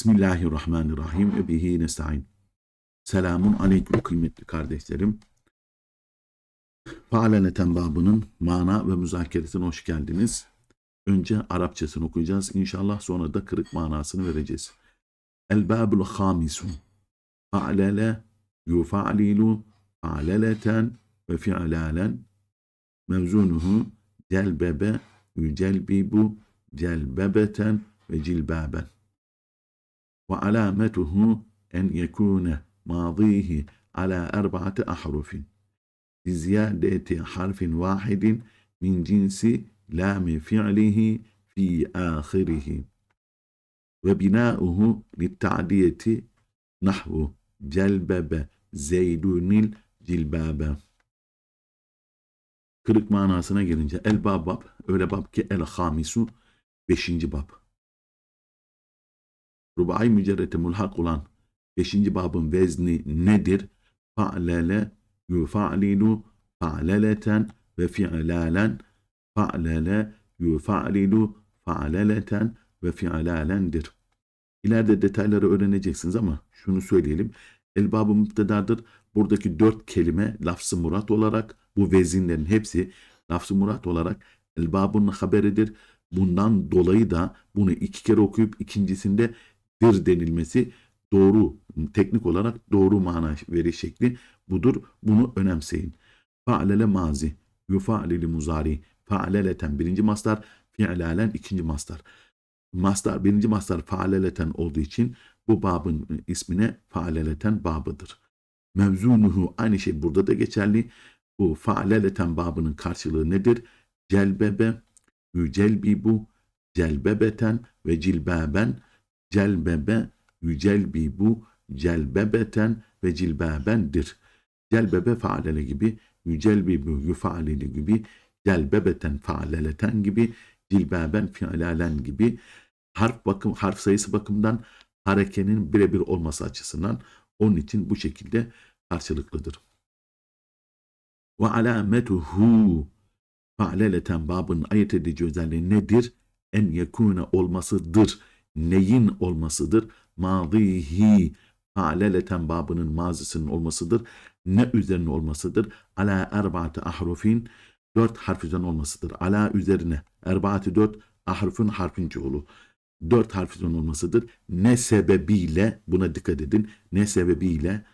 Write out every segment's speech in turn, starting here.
Bismillahirrahmanirrahim ve bihi nesta'in. Selamun aleyküm kıymetli kardeşlerim. Faaleleten babının mana ve müzakeresine hoş geldiniz. Önce Arapçasını okuyacağız inşallah sonra da kırık manasını vereceğiz. El babul hamisu. Fa'lele yufa'lilu fa'leleten ve fi'lalen mevzunuhu celbebe yücelbibu celbebeten ve cilbaben ve alametuhu en yekune madihi ala erba'ati ahrufin. Ziyadeti harfin vahidin min cinsi lami fi'lihi fi ahirihi ve binauhu litta'diyeti nahvu celbebe zeydunil cilbabe kırık manasına gelince el babab öyle bab ki el hamisu beşinci bab. Rubai mücerrete mulhak olan 5. babın vezni nedir? Fa'lele yufa'lilu fa'leleten ve fi'lalen fa'lele yufa'lilu fa'leleten ve fi'lalendir. İleride detayları öğreneceksiniz ama şunu söyleyelim. Elbabı müptedadır. Buradaki dört kelime lafzı murat olarak bu vezinlerin hepsi lafzı murat olarak elbabın haberidir. Bundan dolayı da bunu iki kere okuyup ikincisinde bir denilmesi doğru, teknik olarak doğru mana veri şekli budur. Bunu önemseyin. Fa'lele mazi, yufa'lili muzari, fa'leleten birinci mastar, fi'lalen ikinci mastar. Mastar, birinci mastar fa'leleten olduğu için bu babın ismine fa'leleten babıdır. Mevzunuhu aynı şey burada da geçerli. Bu fa'leleten babının karşılığı nedir? Celbebe, yücelbibu, celbebeten ve cilbaben celbebe, yücelbibu, celbebeten ve cilbebendir. Celbebe faalele gibi, yücelbibu yufalili gibi, celbebeten faaleleten gibi, cilbeben fiilalen gibi harf bakım harf sayısı bakımından harekenin birebir olması açısından onun için bu şekilde karşılıklıdır. Ve alametuhu faaleleten babın ayet edici özelliği nedir? En yekune olmasıdır neyin olmasıdır? Madihi faaleleten babının mazisinin olmasıdır. Ne üzerine olmasıdır? Ala erbaatı ahrufin dört harf üzerine olmasıdır. Ala üzerine erbaatı dört ahrufun harfin çoğulu. Dört harf üzerine olmasıdır. Ne sebebiyle buna dikkat edin. Ne sebebiyle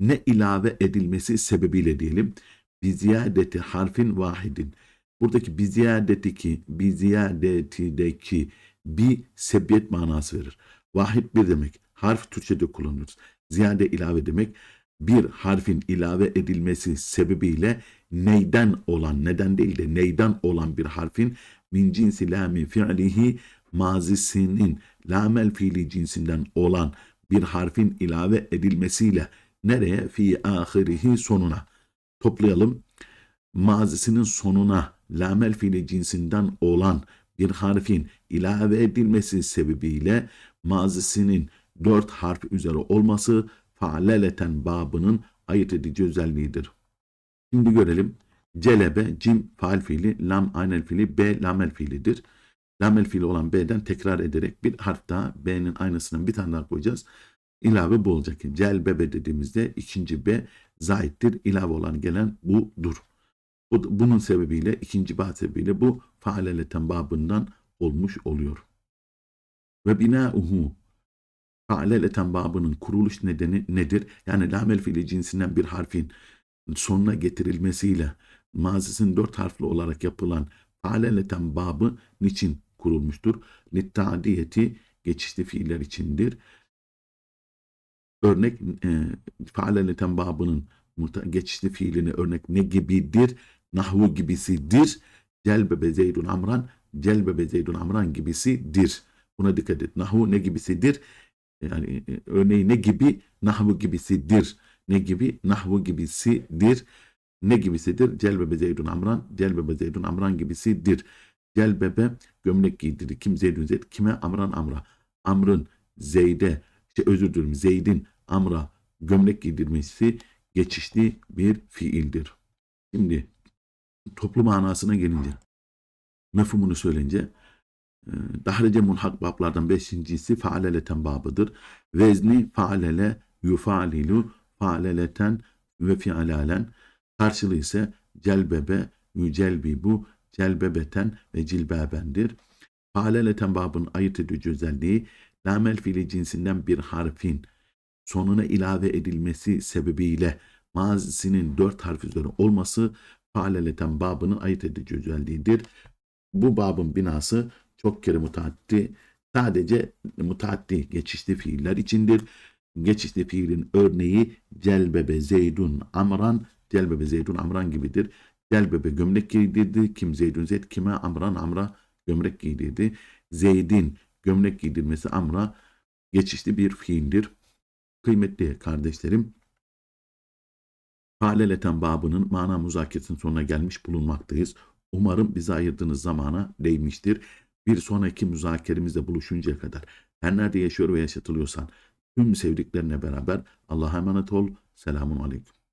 ne ilave edilmesi sebebiyle diyelim. Biziyadeti harfin vahidin. Buradaki biziyadetiki, biziyadetideki bir sebiyet manası verir. Vahid bir demek. Harf Türkçe'de kullanıyoruz. Ziyade ilave demek. Bir harfin ilave edilmesi sebebiyle neyden olan, neden değil de neyden olan bir harfin min cinsi lami fi'lihi mazisinin lamel fiili cinsinden olan bir harfin ilave edilmesiyle nereye? Fi ahirihi sonuna. Toplayalım. Mazisinin sonuna lamel fiili cinsinden olan bir harfin ilave edilmesi sebebiyle mazisinin dört harf üzeri olması faaleleten babının ayırt edici özelliğidir. Şimdi görelim. Celebe, cim faal fiili, lam aynel fiili, b lamel fiilidir. Lamel fiili olan b'den tekrar ederek bir harf daha b'nin aynısından bir tane daha koyacağız. İlave bu olacak. Celbebe dediğimizde ikinci b zaittir. İlave olan gelen budur. Bunun sebebiyle ikinci bat sebebiyle bu faaleleten babından olmuş oluyor. Ve binauhu faaleleten babının kuruluş nedeni nedir? Yani lamel fiili cinsinden bir harfin sonuna getirilmesiyle mazisinin dört harfli olarak yapılan faaleleten babı niçin kurulmuştur? Littadiyeti geçişli fiiller içindir. Örnek e, faaleleten babının geçişli fiilini örnek ne gibidir? Nahvu gibisidir. Celbebe zeydun amran, celbebe zeydun amran gibisidir. Buna dikkat et. Nahvu ne gibisidir? Yani e, örneği ne gibi? Nahvu gibisidir. Ne gibi? Nahvu gibisidir. Ne gibisidir? Celbebe zeydun amran, celbebe zeydun amran gibisidir. Celbebe gömlek giydirir. Kim zeydun zeyd? Kime? Amran amra. Amrın Zeyd'e, işte özür dilerim Zeyd'in amra gömlek giydirmesi geçişli bir fiildir. Şimdi toplu manasına gelince, mefhumunu söyleyince, Ee, Dahrece mulhak bablardan beşincisi faaleleten babıdır. Vezni faalele yufalilu faaleleten ve fialalen. Karşılığı ise celbebe yücelbibu celbebeten ve cilbebendir. Faaleleten babın ayırt edici özelliği lamel fiili cinsinden bir harfin sonuna ilave edilmesi sebebiyle mazisinin dört harf üzeri olması faaleleten babının ayırt edici özelliğidir. Bu babın binası çok kere mutaaddi sadece mutaaddi geçişli fiiller içindir. Geçişli fiilin örneği celbebe zeydun amran celbebe zeydun amran gibidir. Celbebe gömlek giydirdi. Kim zeydun zeyd kime amran amra gömlek giydirdi. Zeydin gömlek giydirmesi amra geçişli bir fiildir. Kıymetli kardeşlerim Haleleten babının mana muzakeresinin sonuna gelmiş bulunmaktayız. Umarım bize ayırdığınız zamana değmiştir. Bir sonraki müzakeremizde buluşuncaya kadar her nerede yaşıyor ve yaşatılıyorsan tüm sevdiklerine beraber Allah'a emanet ol. Selamun Aleyküm.